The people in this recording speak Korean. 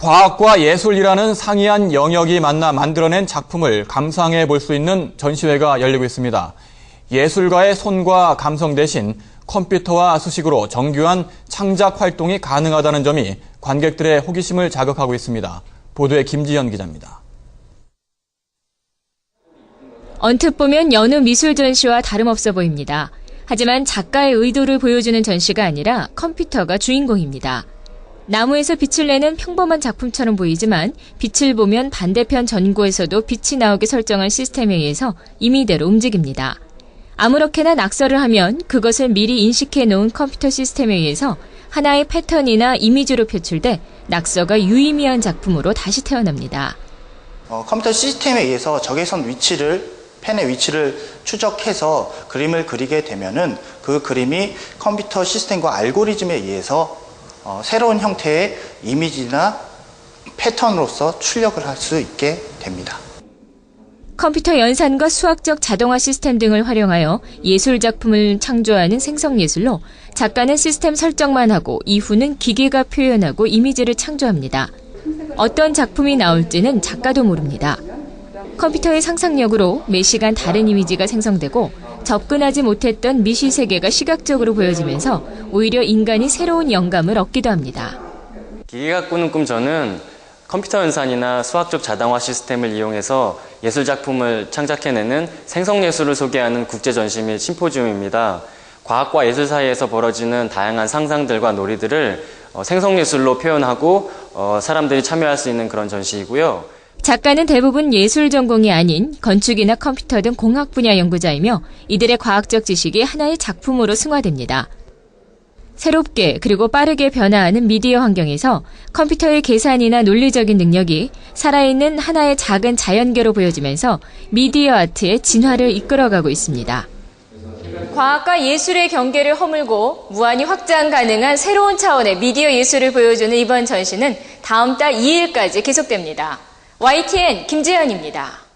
과학과 예술이라는 상이한 영역이 만나 만들어낸 작품을 감상해 볼 수 있는 전시회가 열리고 있습니다. 예술가의 손과 감성 대신 컴퓨터와 수식으로 정교한 창작 활동이 가능하다는 점이 관객들의 호기심을 자극하고 있습니다. 보도에 김지연 기자입니다. 언뜻 보면 여느 미술 전시와 다름없어 보입니다. 하지만 작가의 의도를 보여주는 전시가 아니라 컴퓨터가 주인공입니다. 나무에서 빛을 내는 평범한 작품처럼 보이지만 빛을 보면 반대편 전구에서도 빛이 나오게 설정한 시스템에 의해서 임의대로 움직입니다. 아무렇게나 낙서를 하면 그것을 미리 인식해 놓은 컴퓨터 시스템에 의해서 하나의 패턴이나 이미지로 표출돼 낙서가 유의미한 작품으로 다시 태어납니다. 어, 컴퓨터 시스템에 의해서 적외선 위치를 펜의 위치를 추적해서 그림을 그리게 되면은 그 그림이 컴퓨터 시스템과 알고리즘에 의해서 어, 새로운 형태의 이미지나 패턴으로서 출력을 할 수 있게 됩니다. 컴퓨터 연산과 수학적 자동화 시스템 등을 활용하여 예술 작품을 창조하는 생성 예술로 작가는 시스템 설정만 하고 이후는 기계가 표현하고 이미지를 창조합니다. 어떤 작품이 나올지는 작가도 모릅니다. 컴퓨터의 상상력으로 매 시간 다른 이미지가 생성되고 접근하지 못했던 미시 세계가 시각적으로 보여지면서 오히려 인간이 새로운 영감을 얻기도 합니다. 기계가 꾸는 꿈 저는 컴퓨터 연산이나 수학적 자동화 시스템을 이용해서 예술 작품을 창작해내는 생성 예술을 소개하는 국제 전시 및 심포지움입니다. 과학과 예술 사이에서 벌어지는 다양한 상상들과 놀이들을 어, 생성 예술로 표현하고 어, 사람들이 참여할 수 있는 그런 전시이고요. 작가는 대부분 예술 전공이 아닌 건축이나 컴퓨터 등 공학 분야 연구자이며 이들의 과학적 지식이 하나의 작품으로 승화됩니다. 새롭게 그리고 빠르게 변화하는 미디어 환경에서 컴퓨터의 계산이나 논리적인 능력이 살아있는 하나의 작은 자연계로 보여지면서 미디어 아트의 진화를 이끌어가고 있습니다. 과학과 예술의 경계를 허물고 무한히 확장 가능한 새로운 차원의 미디어 예술을 보여주는 이번 전시는 다음 달 2일까지 계속됩니다. YTN 김재현입니다.